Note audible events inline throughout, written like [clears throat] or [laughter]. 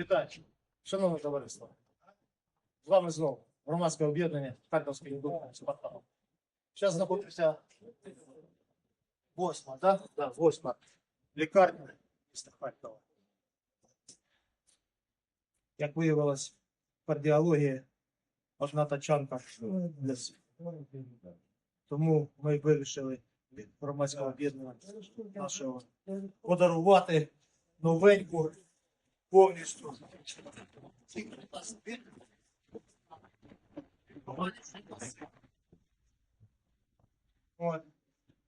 Вітаю, шановне товариство. З вами знову громадське об'єднання Харківської індустрії Спартану. Зараз знаходимося восьма, так? Да? Восьма лікарня міста Харкова. Як виявилось, кардіологія одна тачанка для. Тому ми вирішили від громадського об'єднання нашого подарувати новеньку повністю.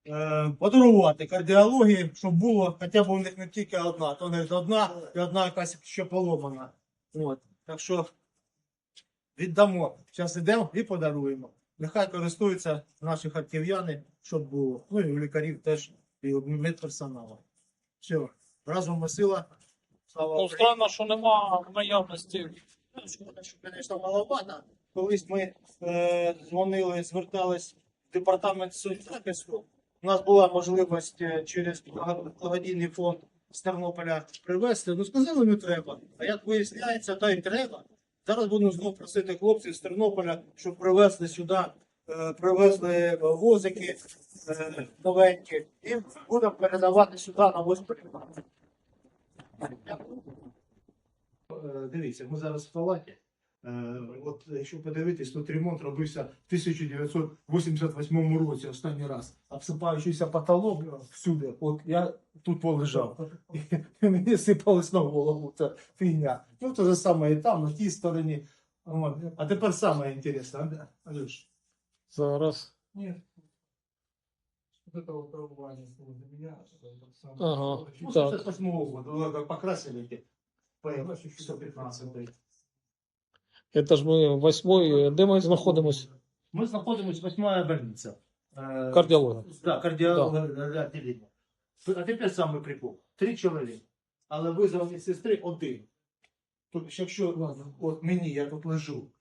Е, Подарувати кардіології, щоб було хоча б у них не тільки одна, то не одна і одна якась ще поломана. От. Так що віддамо. Зараз йдемо і подаруємо. Нехай користуються наші харків'яни, щоб було. Ну і у лікарів теж, і медперсоналу. Все, разом ми сила. Слава Ну, Україні. странно, що нема наявності. Звісно, маловато. Колись ми е, дзвонили, звертались в департамент соцзахисту. У нас була можливість е, через благодійний фонд з Тернополя привезти. Ну сказали, не треба. А як виясняється, то й треба. Зараз будемо знову просити хлопців з Тернополя, щоб привезли сюди, е, привезли возики е, новенькі і будемо передавати сюди на госпіталь. Е, Дивіться, ми зараз в палаті. Е, От якщо подивитись, тут ремонт робився в 1988 році, останній раз. Обсипаючийся потолок всюди. От я тут полежав. І мені сипалось на голову ця фігня. Ну, те же саме і там, на тій стороні. А тепер саме інтересне, а, Алюш? Зараз. Нет Вот это вот пробование было для меня. это вот самое- Ага. Ну, Так. 68 года, ну, как покрасили эти ПМ 115. Це ж ми восьмой. Де ми знаходимося? Ми знаходимося восьма больниця. Е, Кардіолога. Да, кардіологія відділення. А тепер саме прикол. Три чоловіки. Але визвав медсестри один. Тобто, якщо от мені, я тут лежу,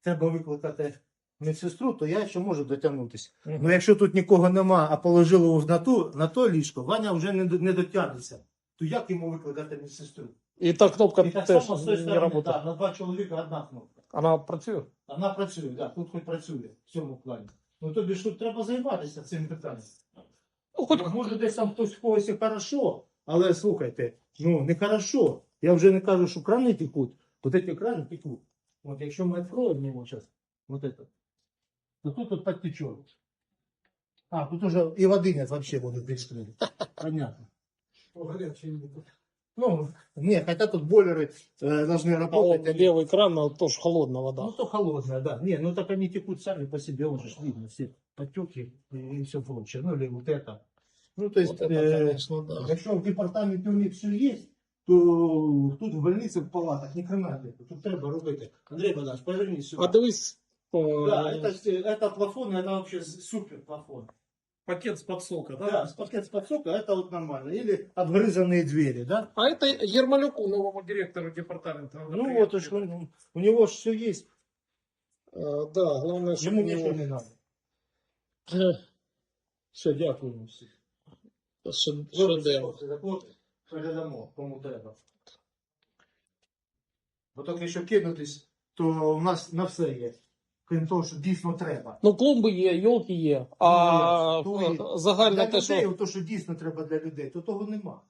треба викликати медсестру, то я ще можу дотягнутися. Мгм. Ну якщо тут нікого нема, а положили його на ту, на то ліжко, Ваня вже не, до- не дотягнеться. То як йому викликати медсестру? І та кнопка І так теж само з тої не сторони, працює. да, на два чоловіка одна кнопка. Вона працює. Вона працює, да, тут хоч працює в цьому плані. Ну тобі ж тут треба займатися цим питанням. Ну, хоч Може, десь там хтось в когось і хорошо, але слухайте, ну не хорошо. Я вже не кажу, що крани текуть. Вот эти крани текут. От якщо ми відкроємо його зараз, вот это, то тут от подтечет. А, тут уже и воды нет вообще будут перекрыты. Понятно. Горячее не было. Ну, не, хотя тут бойлеры э, должны а работать. он они- лівий кран, а то ж холодна Ну, вода. то холодная, да. Не, ну так они текут сами по себе, уже ж видно все потеки и, все прочее. Ну, или вот это. Ну, то есть, Вот это, э, конечно, да. якщо в департаменті у них все є, то тут в больниці в палатах ні хрена нету. Тут треба робити. Андрій Богданович, повернись сюди. А дивись, о, Да, это, ж- это плафон, это вообще супер плафон. пакет з подсока, Да, с пакет с подсока, это вот нормально. Или обгрызанные двери, да? А это Ермолюку, новому директору департамента. надо Ну приехать. вот, уж он- у него же все есть. А, да, главное, Ему чтобы у ничего него... не надо. [clears throat] Е, Все, дякую всім. ше- Добре, Шедевр. хлопці, так от передамо, кому треба. Бо тільки якщо кинутись, то у нас на все є. Крім того, що дійсно треба. Ну, клумби є, йолки є, а Ну, є. загальне для те, людей, то, що дійсно треба для людей, то того нема.